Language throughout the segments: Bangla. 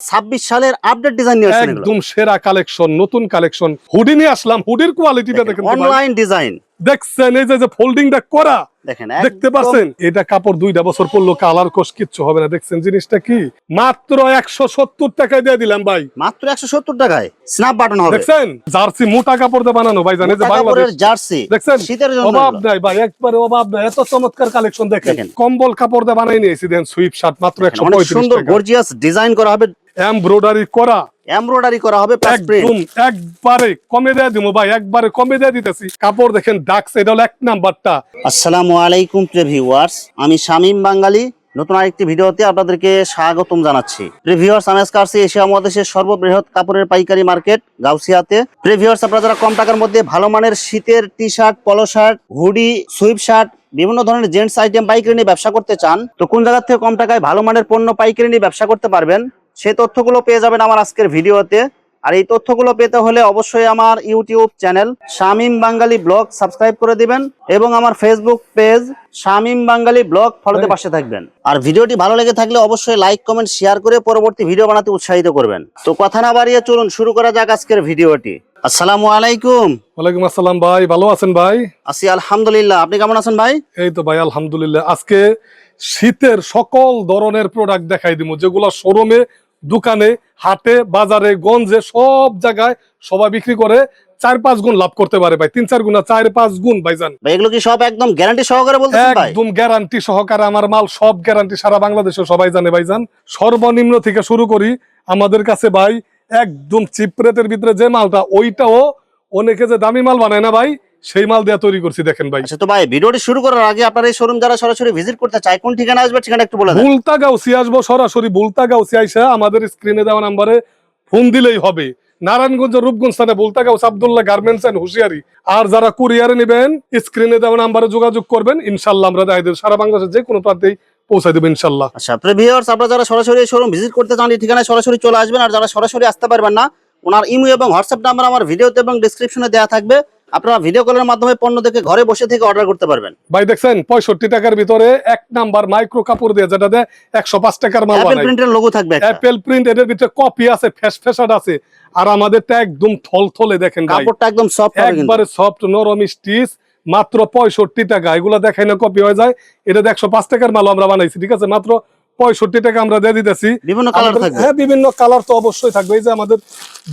ছাব্বিশ সালের আপডেট ডিজাইন নিয়ে একদম সেরা কালেকশন নতুন কালেকশন হুডি নিয়ে আসলাম হুডির কোয়ালিটিটা দেখেন অনলাইন ডিজাইন দেখছেন এই যে ফোল্ডিংটা করা দেখতে পাচ্ছেন এটা কাপড় দুইটা বছর পরলো কালার কোষ কিচ্ছু হবে না দেখছেন জিনিসটা কি? মাত্র একশো সত্তর টাকায় দিয়ে দিলাম ভাই। মাত্র একশো সত্তর টাকায় স্ন্যাপ বাটন হবে। দেখছেন? জার্সি মোটা কাপড় দিয়ে বানানো ভাই জানে যে মোটা জার্সি দেখছেন? শীতের জন্য অভাব। নাই ভাই একবারে অভাব নাই। এত চমৎকার কালেকশন দেখেন। দেখেন। কম্বল কাপড় দিয়ে বানাই নিয়েছি দেন সুইপ শার্ট মাত্র একশো সুন্দর গর্জিয়াস ডিজাইন করা হবে। এমব্রয়ডারি করা এমব্রয়ডারি করা হবে একদম একবারে কমে দেয়া দিব ভাই একবারে কমে দেয়া দিতেছি। কাপড় দেখেন ডাক্স এটা হলো এক নাম্বারটা। আসসালামু আলাইকুম প্রিয় ভিউয়ার্স আমি শামীম বাঙালি। নতুন আরেকটি ভিডিওতে আপনাদেরকে স্বাগতম জানাচ্ছি। প্রিভিউয়ার্স আমি আজকে আসছি এশিয়া মহাদেশের সর্ববৃহৎ কাপড়ের পাইকারি মার্কেট গাউসিয়াতে। প্রিভিউয়ার্স আপনারা যারা কম টাকার মধ্যে ভালো মানের শীতের T shirt polo shirt hoodie sweat shirt বিভিন্ন ধরনের জেন্টস আইটেম পাইকারি নিয়ে ব্যবসা করতে চান তো কোন জায়গা থেকে কম টাকায় ভালো মানের পণ্য পাইকারি নিয়ে ব্যবসা করতে পারবেন? সেই তথ্যগুলো পেয়ে যাবেন আমার আজকের ভিডিওতে। আর এই তথ্যগুলো পেতে হলে অবশ্যই আমার YouTube channel Shamim Bangali blog subscribe করে দিবেন এবং আমার Facebook page Shamim Bangali blog ফলোতে পাশে থাকবেন। আর ভিডিওটি ভালো লেগে থাকলে অবশ্যই লাইক কমেন্ট শেয়ার করে পরবর্তী ভিডিও বানাতে উৎসাহিত করবেন। তো কথা না বাড়িয়ে চলুন শুরু করা যাক আজকের ভিডিওটি। আসসালামু আলাইকুম। ওয়ালাইকুম আসসালাম ভাই ভালো আছেন ভাই? আসি আলহামদুলিল্লাহ। আপনি কেমন আছেন ভাই? এই তো ভাই আলহামদুলিল্লাহ। আজকে শীতের সকল ধরনের প্রোডাক্ট দেখাই দিব যেগুলো শোরুমে দোকানে হাটে বাজারে গঞ্জে সব জায়গায় সবাই বিক্রি করে চার পাঁচ গুণ লাভ করতে পারে ভাই। তিন চার গুণ চার পাঁচ গুণ ভাইজান। ভাই এগুলো কি সব একদম গ্যারান্টি সহকারে ভাই? একদম গ্যারান্টি সহকারে আমার মাল সব গ্যারান্টি সারা বাংলাদেশে সবাই জানে ভাই ভাইজান। সর্বনিম্ন থেকে শুরু করি আমাদের কাছে ভাই একদম চিপ রেটের ভিতরে যে মালটা ওইটাও অনেকে যে দামি মাল বানায় না ভাই সেই মাল দিয়ে তৈরি করছি দেখেন ভাই। আচ্ছা তো ভাই ভিডিওটি শুরু করার আগে আপনার এই শোরুম যারা সরাসরি ভিজিট করতে চায় কোন ঠিকানা আসবে ঠিকানা একটু বলে দেন। বুলতা গাউসি আসব সরাসরি বুলতা গাউসি আইসা আমাদের স্ক্রিনে দেওয়া নাম্বারে ফোন দিলেই হবে। নারায়ণগঞ্জ রূপগঞ্জ স্থানে Bulta Gaus Abdullah garments and hosiery. আর যারা কুরিয়ারে নেবেন স্ক্রিনে দেওয়া নাম্বারে যোগাযোগ করবেন ইনশাল্লাহ আমরা দায়দের সারা বাংলাদেশের যে কোনো প্রান্তেই পৌঁছে দেবো ইনশাল্লাহ। আচ্ছা প্রিভিউয়ার্স আপনারা যারা সরাসরি শোরুম ভিজিট করতে চান এই ঠিকানায় সরাসরি চলে আসবেন। আর যারা সরাসরি আসতে পারবেন না ওনার ইমো এবং হোয়াটসঅ্যাপ নাম্বার আমার ভিডিওতে এবং ডিসক্রিপশনে দেওয়া থাকবে। আপনারা ভিডিও কলের মাধ্যমে পণ্য দেখে ঘরে বসে থেকে অর্ডার করতে পারবেন। ভাই দেখছেন? পঁয়ষট্টি টাকার ভিতরে এক নাম্বার মাইক্রো কাপড় দিয়ে যেটা দেয় একশো পাঁচ টাকার মাল অ্যাপেল প্রিন্টের লোগো থাকবে অ্যাপেল প্রিন্ট এদের ভিতরে কপি আছে ফ্যাস ফ্যাসাড আছে। আর আমাদেরটা একদম থল থলে দেখেন কাপড়টা একদম সফট একবারে সফট নরম স্টিচ মাত্র পঁয়ষট্টি টাকা। এগুলো দেখাই না কপি হয়ে যায়। এটা একশো পাঁচ টাকার মাল আমরা বানাইছি ঠিক আছে? মাত্র পঁয়ষট্টি টাকা আমরা দিয়ে দিতেছি। বিভিন্ন কালার থাকবে? হ্যাঁ বিভিন্ন কালার তো অবশ্যই থাকবে। এই যে আমাদের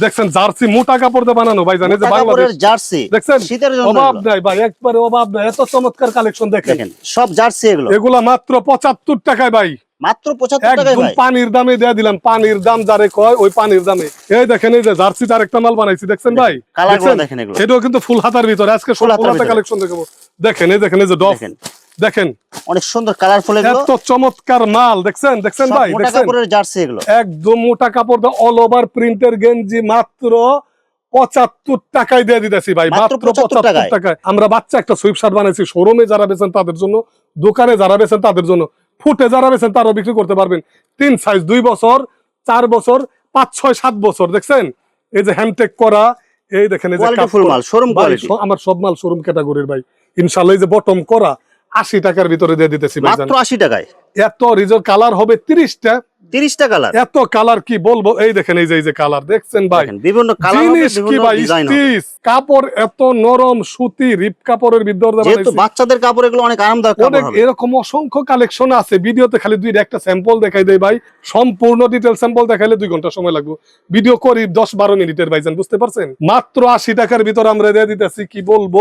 দেখছেন জার্সি মোটা কাপড় দিয়ে বানানো ভাই জানেন যে বাংলাদেশ। জার্সি দেখছেন? শীতের জন্য অভাব নাই ভাই একবারে অভাব নাই। এত চমৎকার কালেকশন দেখেন। সব জার্সি এগুলো। এগুলা মাত্র পঁচাত্তর টাকায় ভাই। মাত্র পঁচাত্তর টাকায় একদম ভাই। পানির দামে দিয়ে দিলাম। পানির দাম যারে কয় ওই পানির দামে। এই দেখেন এই যে জার্সি তার একটা মাল বানাইছি দেখছেন ভাই? দেখেন এগুলো। এটাও কিন্তু ফুল হাতার ভিতরে। আজকে ফুল ফুল হাতার কালেকশন দেখাবো দেখেন এই দেখেন এই যে ডফ। দেখেন। অনেক সুন্দর কালারফুল এগুলো। এত চমৎকার মাল দেখছেন? দেখছেন ভাই? দেখছেন? কাপড়ের জার্সি এগুলো। একদম মোটা কাপড় অল ওভার প্রিন্টের গেঞ্জি মাত্র পঁচাত্তর টাকায় দিয়ে দিতেছি ভাই মাত্র মাত্র 75 পঁচাত্তর টাকায়। আমরা বাচ্চা একটা সুইপ শার্ট বানাইছি শোরুমে যারা বেছেন তাদের জন্য দোকানে যারা বেছেন তাদের জন্য। ফুটে যারা বেছেন তারাও বিক্রি করতে পারবেন। তিন সাইজ দুই বছর চার বছর পাঁচ ছয় সাত বছর দেখছেন? এই যে হ্যান্ডটেক করা এই দেখেন এই যে কাপড়। মাল শোরুম কোয়ালিটি আমার সব মাল শোরুম ক্যাটাগরির ভাই। ইনশাল্লাহ এই যে বটম করা আশি টাকার ভিতরে দিয়ে দিতেছি মাত্র আশি টাকায়? এত রিজল কালার হবে তিরিশটা। তিরিশটা কালার এত কালার কি বলব? এই দেখেন এই যে এই যে কালার দেখছেন ভাই? বিভিন্ন কাপড় এত নরম সুতি রিপ কাপড়ের ভিতরে বাচ্চাদের কাপড় এগুলো অনেক আরামদায়ক এরকম অসংখ্য কালেকশন আছে। ভিডিওতে খালি দুই একটা স্যাম্পল দেখাই দেয় ভাই। সম্পূর্ণ ডিটেল স্যাম্পল দেখাইলে দুই ঘণ্টা সময় লাগবে। ভিডিও করি দশ বারো মিনিটের ভাইজান বুঝতে পারছেন? মাত্র আশি টাকার ভিতরে আমরা দিয়ে দিতেছি কি বলব?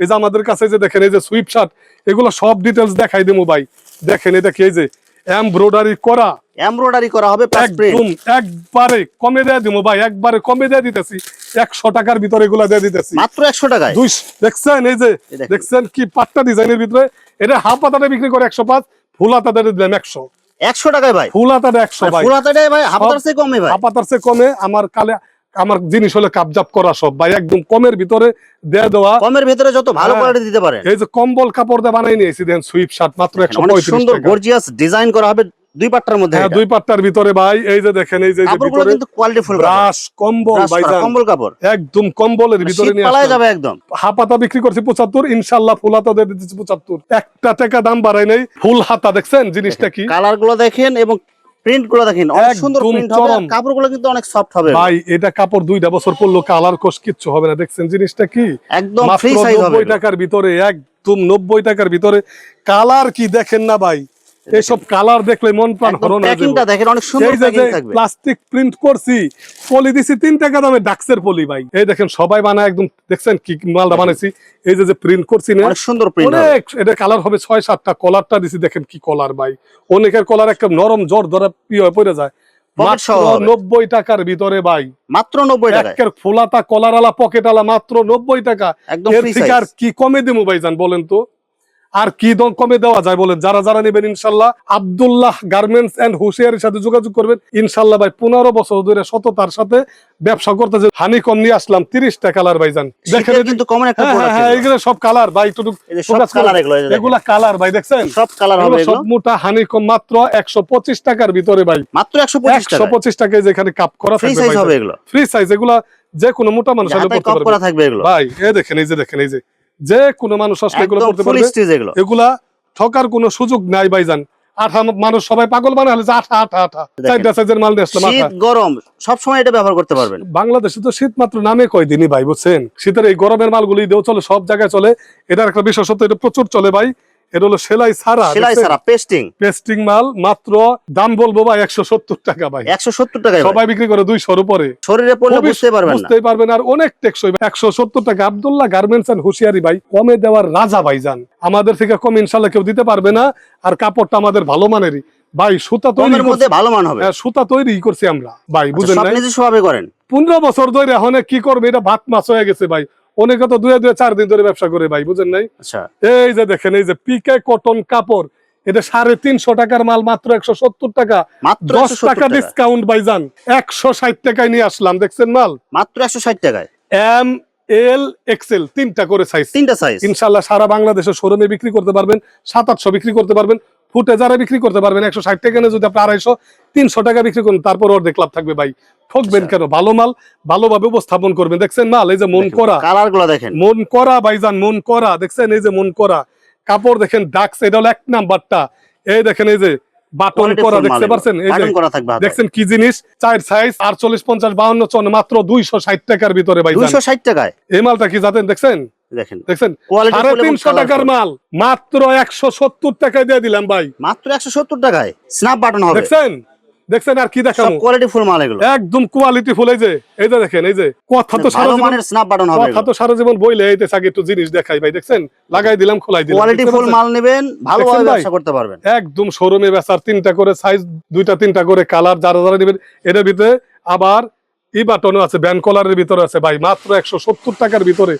এই যে আমাদের কাছে যে দেখেন এই যে সুইপ শার্ট এগুলো সব ডিটেলস দেখাই দেবো ভাই। দেখেন এটা কি এই যে এমব্রয়ডারি করা? এমব্রয়ডারি করা হবে একদম একবারে কমে দেয়া দিব ভাই একবারে কমে দেয়া দিতেছি। একশো টাকার ভিতরে এগুলা দেয়া দিতেছি। মাত্র একশো টাকায়? দুই দেখছেন এই যে দেখছেন কি পাট্টা ডিজাইনের ভিতরে? এটা হাফ পাতাটা বিক্রি করে একশো পাঁচ ফুল হাতাটা দিলাম একশো। একশো টাকায় ভাই? ফুল হাতাটা একশো ভাই। ফুল ভাই হাফ হাতার চেয়ে কমে ভাই। হাফ হাতার চেয়ে কমে আমার কালে আমার জিনিস হলে কাপজাপ করা সব ভাই একদম কমের ভিতরে দেয়া দেওয়া। কমের ভিতরে যত ভালো হ্যাঁ। কোয়ালিটি দিতে পারেন এই যে কম্বল কাপড় দিয়ে বানাই নিয়েছি দেন সুইপ শার্ট মাত্র একশো অনেক পঁয়ত্রিশ সুন্দর গর্জিয়াস ডিজাইন করা হবে দুই পাট্টার মধ্যে হ্যাঁ দুই পাট্টার ভিতরে ভাই এই যে দেখেন এই যে কাপড়গুলো কিন্তু কোয়ালিটি ফুল ব্রাশ কম্বল ভাইজান। কম্বল কাপড়। একদম কম্বলের ভিতরে নিয়ে পালায় যাবে একদম। হাপাতা বিক্রি করছি পঁচাত্তর ইনশাল্লাহ ফুল হাতা দিয়ে দিচ্ছি পঁচাত্তর। একটা টাকা দাম বাড়াই নাই ফুল হাতা দেখছেন জিনিসটা কি? কালারগুলো দেখেন এবং প্রিন্টগুলো দেখেন অনেক সুন্দর প্রিন্ট হবে। চরম। কাপড়গুলো কিন্তু অনেক সফট হবে। ভাই এটা কাপড় দুইটা বছর পরলো কালার কোষ কিচ্ছু হবে না। দেখছেন জিনিসটা কি? একদম ফ্রি সাইজ হবে। নব্বই এগুলো। টাকার ভিতরে একদম নব্বই টাকার ভিতরে। কালার কি দেখেন না ভাই? এইসব কালার দেখলে মন প্রাণ হরণ প্যাকিংটা দেখেন অনেক সুন্দর প্যাকিং থাকবে। প্লাস্টিক প্রিন্ট করছি পলি দিছি তিন টাকা দামে ডাক্সের পলি ভাই। এই দেখেন সবাই বানায় একদম দেখছেন কি মালটা বানাইছি? এই যে যে প্রিন্ট করছি না অনেক সুন্দর প্রিন্ট অনেক এটা কালার হবে ছয় সাতটা কলারটা দিছি দেখেন কি কলার ভাই। অনেকের কলার একদম নরম জ্বর ধরা পিয়ে পড়ে যায়। নব্বই টাকার ভিতরে ভাই। মাত্র নব্বই একের ফোলাতা কলার আলা পকেট আলা মাত্র নব্বই টাকা। এর থেকে আর কি কমে দেবো ভাইজান বলেন তো? আর কি দম কমে দেওয়া যায় বলেন? যারা যারা নেবেন ইনশাল্লাহ আব্দুল্লাহ গার্মেন্টস এন্ড হুশিয়ারের সাথে যোগাযোগ করবেন। ইনশাল্লাহ ভাই পনেরো বছর ধরে সততার সাথে ব্যবসা করতে যে হানি কম নিয়ে আসলাম তিরিশটা কালার ভাইজান দেখেন কিন্তু কমন একটা হ্যাঁ, হ্যাঁ, হ্যাঁ, এগুলো। সব কালার ভাই একটু। কালার এগুলো ভাই দেখছেন? সব কালার হবে সব মোটা হানি কম মাত্র একশো পঁচিশ টাকার ভিতরে ভাই। মাত্র একশো পঁচিশ টাকায়? যেখানে কাপ করা ফ্রি থাকবে সাইজ এগুলো? ফ্রি সাইজ এগুলা যে কোনো মোটা মানুষ ভাই এই দেখেন এই যে দেখেন এই যে যে কোনো মানুষ আসলে এগুলো করতে পারবে এগুলো। ঠকার কোনো সুযোগ নাই ভাইজান। আঠা মানুষ সবাই পাগল মানে হলে যে আঠা আঠা আঠা। চারটা সাইজের মাল নিয়ে আসলাম শীত গরম সব সময় এটা ব্যবহার করতে পারবেন। বাংলাদেশে তো শীত মাত্র নামে কয়দিনই ভাই বুঝছেন? শীতের এই গরমের মালগুলি দেও চলে সব জায়গায় চলে। এটার একটা বিশেষত্ব এটা প্রচুর চলে ভাই। এটা হলো সেলাই ছাড়া সেলাই ছাড়া পেস্টিং পেস্টিং মাল মাত্র দাম বলব ভাই একশো সত্তর টাকা ভাই। একশো সত্তর ভাই। সবাই বিক্রি করে দুইশোর উপরে। শরীরে পড়লে বুঝতে পারবেন না। বুঝতেই পারবেন আর অনেক টেকসই একশো সত্তর টাকা। আবদুল্লাহ গার্মেন্টস এন্ড হুশিয়ারি ভাই কমে দেওয়ার রাজা ভাই যান। আমাদের থেকে কম ইনশাল্লাহ কেউ দিতে পারবে না। আর কাপড়টা আমাদের ভালো মানেরই। ভাই সুতা তৈরি মধ্যে ভালো মান হবে। হ্যাঁ, সুতা তৈরি করছি আমরা। ভাই নাই? নিজস্ব করেন। পনেরো বছর ধরে এখন কি করবে? এটা ভাত মাছ হয়ে গেছে ভাই। অনেকে তো দুয়ে দুয়ে চার দিন ধরে ব্যবসা করে ভাই বুঝেন নাই? আচ্ছা। এই যে দেখেন এই যে পিকে কটন কাপড় এটা সাড়ে তিনশো টাকার মাল মাত্র একশো সত্তর টাকা। দশ টাকা টাকা। ডিসকাউন্ট ভাইজান একশো ষাট টাকায় নিয়ে আসলাম দেখছেন মাল? মাত্র একশো ষাট টাকায়। এম এল এক্সেল তিনটা করে সাইজ তিনটা সাইজ ইনশাল্লাহ সারা বাংলাদেশে শোরুমে বিক্রি করতে পারবেন সাত আটশো বিক্রি করতে পারবেন ফুটে যারা বিক্রি করতে পারবেন একশো ষাট টাকা যদি আপনি আড়াইশো তিনশো টাকা বিক্রি করেন তারপর অর্ধেক লাভ থাকবে ভাই। ঠকবেন আচ্ছা। কেন? ভালো মাল ভালোভাবে উপস্থাপন করবেন। দেখছেন মাল এই যে মন করা। কালারগুলো দেখেন। মন করা ভাইজান মন করা। দেখছেন এই যে মন করা। কাপড় দেখেন ডাক্স এটা হলো এক নাম্বারটা। এই দেখেন এই যে বাটন করা দেখতে পারছেন এই যে। দেখছেন কি জিনিস? চার সাইজ আটচল্লিশ পঞ্চাশ বাউন্ন চন মাত্র দুইশো ষাট টাকার ভিতরে ভাইজান। দুইশো ষাট টাকায়? এই মালটা কি জানেন দেখছেন? দেখেন। দেখছেন? সাড়ে তিনশো টাকার মাল মাত্র একশো সত্তর টাকায় দিয়ে দিলাম ভাই। মাত্র একশো সত্তর টাকায়? স্ন্যাপ বাটন দেখছেন? দেখছেন আর কি দেখাবো? কোয়ালিটি ফুল মাল এগুলো। একদম কোয়ালিটি ফুল এই যে এই যে দেখেন এই যে কথা তো সারা ভালো জীবন স্ন্যাপ বাটন হবে কথা তো সারা জীবন বইলে এইতে আগে একটু জিনিস দেখাই ভাই দেখছেন? লাগাই দিলাম খোলাই দিলাম কোয়ালিটি ফুল মাল নেবেন ভালোভাবে দেখছেন ভাই? ব্যবসা করতে পারবেন। একদম শোরুমে বেচার তিনটা করে সাইজ দুইটা তিনটা করে কালার যারা যারা নেবেন এটার ভিতরে আবার ই বাটনও আছে ব্যান কলারের ভিতরে আছে ভাই মাত্র একশো সত্তর টাকার ভিতরে।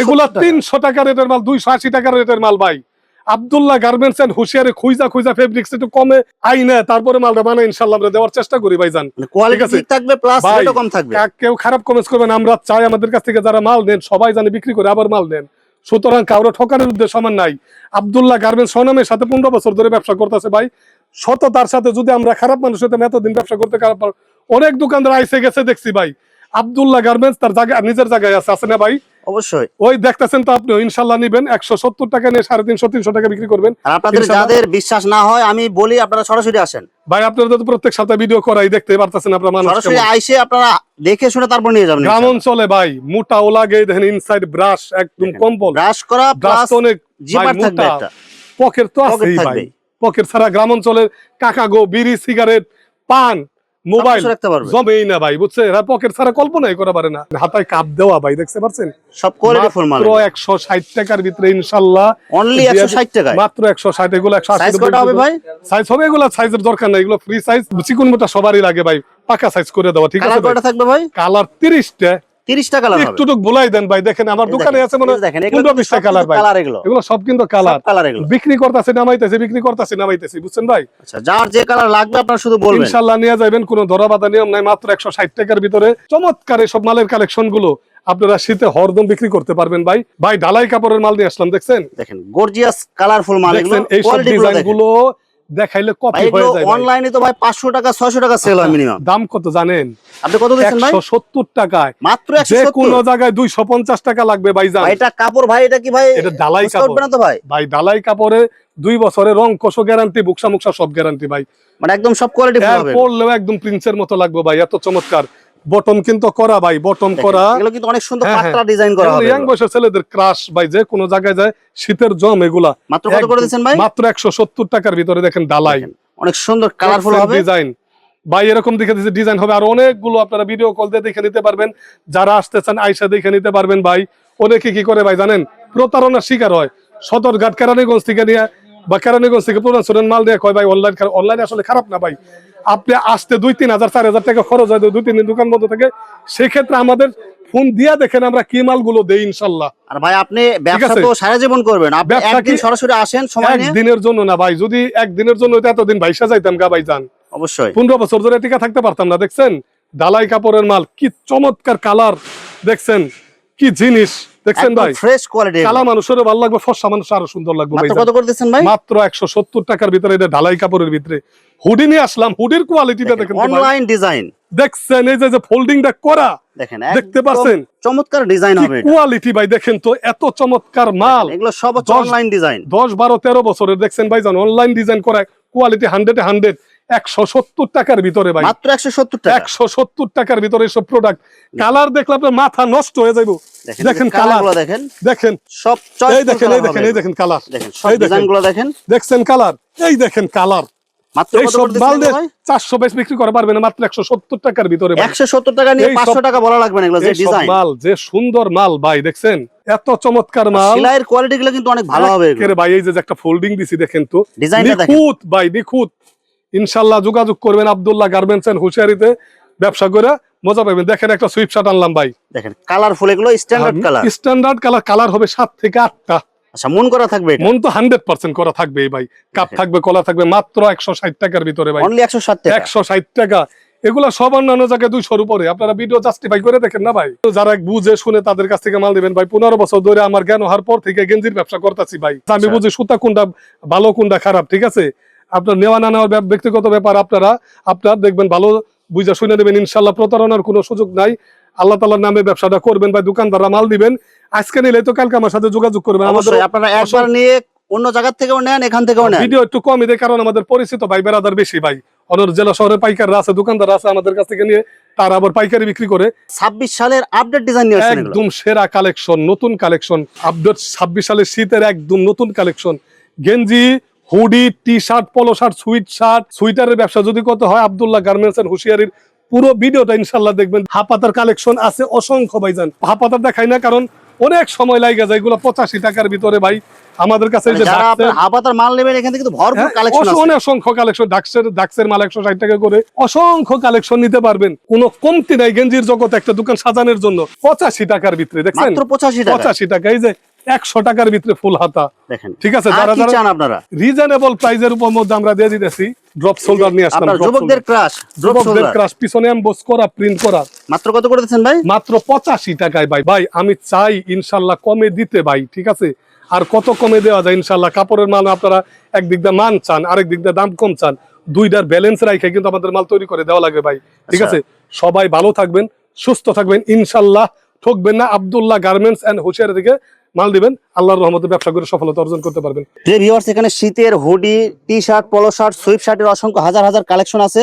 এগুলা তিনশো টাকা রেটের মাল দুইশো আশি টাকা রেটের মাল ভাই। আব্দুল্লাহ গার্মেন্টস এন্ড হুশিয়ারে খুঁজা খুঁজা ফেব্রিক্স একটু কমে আই না তারপরে মালটা বানাই ইনশাল্লাহ আমরা দেওয়ার চেষ্টা করি ঠিক আছে। ঠিক থাকবে প্লাস ভাই, কম থাকবে। কেউ খারাপ কমেন্টস করবেন আমরা চাই আমাদের কাছ থেকে যারা মাল নেন সবাই জানে বিক্রি করে আবার মাল নেন। সুতরাং কারও ঠকানোর উদ্দেশ্য আমার নাই। আবদুল্লাহ গার্মেন্টস সনামের সাথে পনেরো বছর ধরে ব্যবসা করতেছে ভাই। সততার সাথে যদি আমরা খারাপ মানুষের সাথে এতদিন ব্যবসা করতে খারাপ অনেক দোকানদার আইসে গেছে দেখছি ভাই। আবদুল্লাহ গার্মেন্টস তার জায়গা নিজের জায়গায় আছে আছে না ভাই? অবশ্যই। ওই দেখতেছেন তো আপনি ইনশাল্লাহ নিবেন। একশো সত্তর টাকা নিয়ে সাড়ে তিনশো তিনশো টাকা বিক্রি করবেন। আর আপনাদের যাদের বিশ্বাস না হয় আমি বলি আপনারা সরাসরি আসেন। ভাই আপনারা তো প্রত্যেক সপ্তাহে ভিডিও করাই দেখতে পারতেছেন আপনার মানুষ সরাসরি আইসে আপনারা দেখে শুনে তারপর নিয়ে যাবেন গ্রাম অঞ্চলে ভাই মোটা ও লাগে দেখেন ইনসাইড ব্রাশ একদম কম্বল। ব্রাশ করা ব্রাশ অনেক পকেট তো আছেই ভাই। পকেট ছাড়া গ্রাম অঞ্চলের কাকাগো বিড়ি সিগারেট পান মোবাইল জমেই না ভাই বুঝছে এরা পকেট ছাড়া কল্পনাই করা পারে না। হাতায় কাপ দেওয়া ভাই দেখতে পাচ্ছেন সব কোয়ালিটি ফুল মাল টাকার ভিতরে ইনশাল্লাহ অনলি একশো ষাট টাকায়। মাত্র একশো ষাট এগুলো একশো সাইজ কটা হবে ভাই? সাইজ হবে এগুলো সাইজের দরকার নাই এগুলো ফ্রি সাইজ চিকুন মোটা সবারই লাগে ভাই। পাকা সাইজ করে দেওয়া ঠিক কালার আছে কয়টা থাকবে ভাই? কালার তিরিশটা। তিরিশ টাকা কালার হবে। একটু টুক বলাই দেন ভাই দেখেন আমার দোকানে আছে মনে দেখেন এগুলো পনেরো বিশটা কালার ভাই। কালার এগুলো। এগুলো সব কিন্তু কালার কালার এগুলো। বিক্রি করতেছে নামাইতেছে বিক্রি করতেছে নামাইতেছে বুঝছেন ভাই? আচ্ছা যার যে কালার লাগবে আপনারা শুধু বলবেন। ইনশাল্লাহ নিয়ে যাবেন কোনো ধরা বাধা নিয়ম নাই মাত্র একশো ষাট টাকার ভিতরে। চমৎকার সব মালের কালেকশনগুলো আপনারা শীতে হরদম বিক্রি করতে পারবেন ভাই। ভাই ঢালাই কাপড়ের মাল নিয়ে আসলাম দেখছেন? দেখেন গর্জিয়াস কালারফুল মাল এগুলো এইসব কোয়ালিটি ডিজাইনগুলো দেখাইলে কপি হয়ে যায় অনলাইনে তো ভাই পাঁচশো টাকা ছয়শো টাকা সেল হয় মিনিমাম দাম কত জানেন? আপনি কত দিচ্ছেন ভাই? একশো সত্তর টাকায়। মাত্র একশো যে সত্তর। কোনো জায়গায় দুইশো পঞ্চাশ টাকা লাগবে ভাই এটা কাপড় ভাই এটা কি ভাই? এটা ডালাই কাপড়। না তো ভাই? ভাই ডালাই কাপড়ে দুই বছরে রং কষো গ্যারান্টি বুকসা মুকসা সব গ্যারান্টি ভাই। মানে একদম সব কোয়ালিটি হবে। একদম প্রিন্সের মতো লাগবে ভাই এত চমৎকার। বটম কিন্তু করা ভাই বটম করা। এগুলো কিন্তু অনেক সুন্দর হ্যাঁ, হ্যাঁ। পাতলা ডিজাইন করা হবে ইয়াং বয়সের ছেলেদের ক্রাশ ভাই যে কোনো জায়গায় যায় শীতের জম এগুলা। মাত্র কত করে দিচ্ছেন ভাই? মাত্র একশো সত্তর টাকার ভিতরে দেখেন ডালাই। অনেক সুন্দর কালারফুল হবে। ডিজাইন ভাই এরকম দেখে দিচ্ছে ডিজাইন হবে। আর অনেকগুলো আপনারা ভিডিও কল দিয়ে দেখে নিতে পারবেন। যারা আসতে চান আইসা দেখে নিতে পারবেন ভাই। অনেকে কি করে ভাই জানেন? প্রতারণার শিকার হয়। সদরঘাট কেরানীগঞ্জ থেকে নিয়ে বা কেরানীগঞ্জ থেকে পুরান মাল দিয়ে কয় ভাই অনলাইন অনলাইন আসলে খারাপ না ভাই। আপনি আসতে দুই তিন হাজার চার হাজার টাকা খরচ হয় দুই তিন দিন দোকান বন্ধ থাকে সেক্ষেত্রে আমাদের ফোন দিয়া দেখেন আমরা কি মালগুলো দেই ইনশাল্লাহ। আর ভাই আপনি ব্যবসা। তো সারা জীবন করবেন। আপনি একদিন সরাসরি আসেন সময় নিয়ে একদিনের জন্য না ভাই যদি একদিনের জন্য হইতো এতদিন ভাইসা যাইতাম গা ভাই যান অবশ্যই। পনেরো বছর ধরে টিকা থাকতে পারতাম না দেখছেন? ডালাই কাপড়ের মাল কি চমৎকার কালার দেখছেন? কি জিনিস। দেখছেন ভাই? ফ্রেশ কোয়ালিটি কালা মানুষেরও ভালো লাগবে ফর্সা মানুষ আরও সুন্দর লাগবে ভাই কত করে দিচ্ছেন ভাই? মাত্র একশো সত্তর টাকার ভিতরে এটা ঢালাই কাপড়ের ভিতরে। হুডি নিয়ে আসলাম হুডির কোয়ালিটিটা দেখেন। অনলাইন ডিজাইন দেখছেন এই যে ফোল্ডিংটা করা দেখেন দেখতে পাচ্ছেন? চমৎকার ডিজাইন হবে এটা। কোয়ালিটি ভাই দেখেন তো এত চমৎকার মাল। এগুলো সব অনলাইন ডিজাইন দশ বারো তেরো বছরের দেখছেন ভাই জান অনলাইন ডিজাইন করা কোয়ালিটি হান্ড্রেড হান্ড্রেড একশো সত্তর টাকার ভিতরে ভাই। মাত্র একশো সত্তর টাকা? একশো সত্তর টাকার ভিতরে এসব প্রোডাক্ট কালার দেখলে আপনার মাথা নষ্ট হয়ে যাইব। দেখেন কালার দেখেন দেখেন। সব এই দেখেন এই দেখেন এই দেখেন কালার দেখেন সব ডিজাইনগুলো দেখেন। দেখছেন কালার এই দেখেন কালার সব চারশো বেশ বিক্রি করা পারবে না মাত্র একশো সত্তর টাকার ভিতরে। একশো সত্তর টাকা নিয়ে সব- পাঁচশো টাকা বলা লাগবে না এগুলো যে ডিজাইন মাল যে সুন্দর মাল ভাই দেখছেন? এত চমৎকার মাল। সেলাইয়ের কোয়ালিটি গুলো কিন্তু অনেক ভালো হবে। ভাই এই যে একটা ফোল্ডিং দিছি দেখেন তো। নিখুঁত ভাই নিখুঁত। ইনশাল্লাহ যোগাযোগ করবেন আবদুল্লাহ গার্মেন্টস এন্ড হুশিয়ারিতে ব্যবসা করে মজা পাবেন। দেখেন একটা সুইপ শার্ট আনলাম ভাই। দেখেন কালারফুল এগুলো standard colour standard colour colour হবে সাত থেকে আটটা। আচ্ছা মন করা থাকবে মন তো হান্ড্রেড পার্সেন্ট করা থাকবে এই ভাই। কাপ থাকবে কলা থাকবে মাত্র একশো ষাট টাকার ভিতরে ভাই। অনলি একশো ষাট টাকা। একশো ষাট টাকা। এগুলা সব অন্যান্য জায়গায় দুইশোর উপরে। আপনারা ভিডিও জাস্টিফাই করে দেখেন না ভাই? তো যারা বুঝে শুনে তাদের কাছ থেকে মাল দিবেন ভাই পনেরো বছর ধরে আমার জ্ঞান হওয়ার পর থেকে গেঞ্জির ব্যবসা করতেছি ভাই। আমি আচ্ছা। বুঝি সুতা কোনটা ভালো কোনটা খারাপ ঠিক আছে? আপনার নেওয়া না নেওয়ার ব্যক্তিগত ব্যাপার আপনারা আপনার দেখবেন ভালো বুঝা শুনে নেবেন ইনশাল্লাহ প্রতারণার কোনো সুযোগ নাই। আল্লাহ তালার নামে ব্যবসাটা করবেন ভাই দোকানদাররা মাল দিবেন। আজকে নিলে তো কালকে আমার সাথে যোগাযোগ করবেন। আমাদের আপনারা একবার নিয়ে অন্য জায়গা থেকেও নেন এখান থেকেও নেন। ভিডিও একটু কমই দেয় কারণ আমাদের পরিচিত ভাই বেড়াদার বেশি ভাই। অন্য জেলা শহরে পাইকাররা আছে দোকানদার আছে আমাদের কাছ থেকে নিয়ে তারা আবার পাইকারি বিক্রি করে। ছাব্বিশ সালের আপডেট ডিজাইন নিয়ে একদম সেরা কালেকশন নতুন কালেকশন আপডেট ছাব্বিশ সালের শীতের একদম নতুন কালেকশন গেঞ্জি hoodie T shirt polo shirt sweat shirt সুইটারের ব্যবসা যদি কত হয় আব্দুল্লাহ গার্মেন্টস এন্ড হুশিয়ারির পুরো ভিডিওটা ইনশাল্লাহ দেখবেন। হাপাতার কালেকশন আছে অসংখ্য ভাইজান। হাপাতার দেখাই না কারণ অনেক সময় লাগে যায় এগুলো পঁচাশি টাকার ভিতরে ভাই। আমাদের কাছে যে হাবাতার মাল নেবেন এখান থেকে কিন্তু ভরপুর হ্যাঁ, কালেকশন আছে। অসংখ্য কালেকশন ডাক্সের ডাক্সের মাল একশো ষাট টাকা করে। অসংখ্য কালেকশন নিতে পারবেন। কোনো কমতি নাই গেঞ্জির জগতে একটা দোকান সাজানোর জন্য। পঁচাশি টাকার ভিতরে দেখছেন? মাত্র পঁচাশি টাকা পঁচাশি টাকা এই যে একশো টাকার ভিতরে ফুল হাতা। ঠিক আছে আর যারা কি যারা আপনারা? রিজনেবল প্রাইজের উপর মধ্যে আমরা দিয়ে দিতেছি ড্রপ সোল্ডার নিয়ে আসলাম যুবকদের। ক্রাশ যুবকদের ক্রাশ পিছনে এমবোস করা প্রিন্ট করা। মাত্র কত করে দিচ্ছেন ভাই? মাত্র পঁচাশি টাকায় ভাই। ভাই আমি চাই ইনশাল্লাহ কমে দিতে ভাই ঠিক আছে? আর কত কমে দেওয়া যায় ইনশাল্লাহ? কাপড়ের মাল আপনারা একদিক দিয়ে মান চান আরেক দিক দিয়ে দাম কম চান। দুইটার ব্যালেন্স রাখে কিন্তু আমাদের মাল তৈরি করে দেওয়া লাগবে ভাই ঠিক আচ্ছা। আছে? সবাই ভালো থাকবেন সুস্থ থাকবেন ইনশাল্লাহ ঠকবেন না। আব্দুল্লাহ গার্মেন্টস এন্ড হুশিয়ার থেকে মাল দিবেন, আল্লাহর রহমতে ব্যবসা করে সফলতা অর্জন করতে পারবেন। ভিউয়ার্স এখানে শীতের hoodie T shirt polo shirt sweat শার্টের অসংখ্য হাজার হাজার কালেকশন আছে।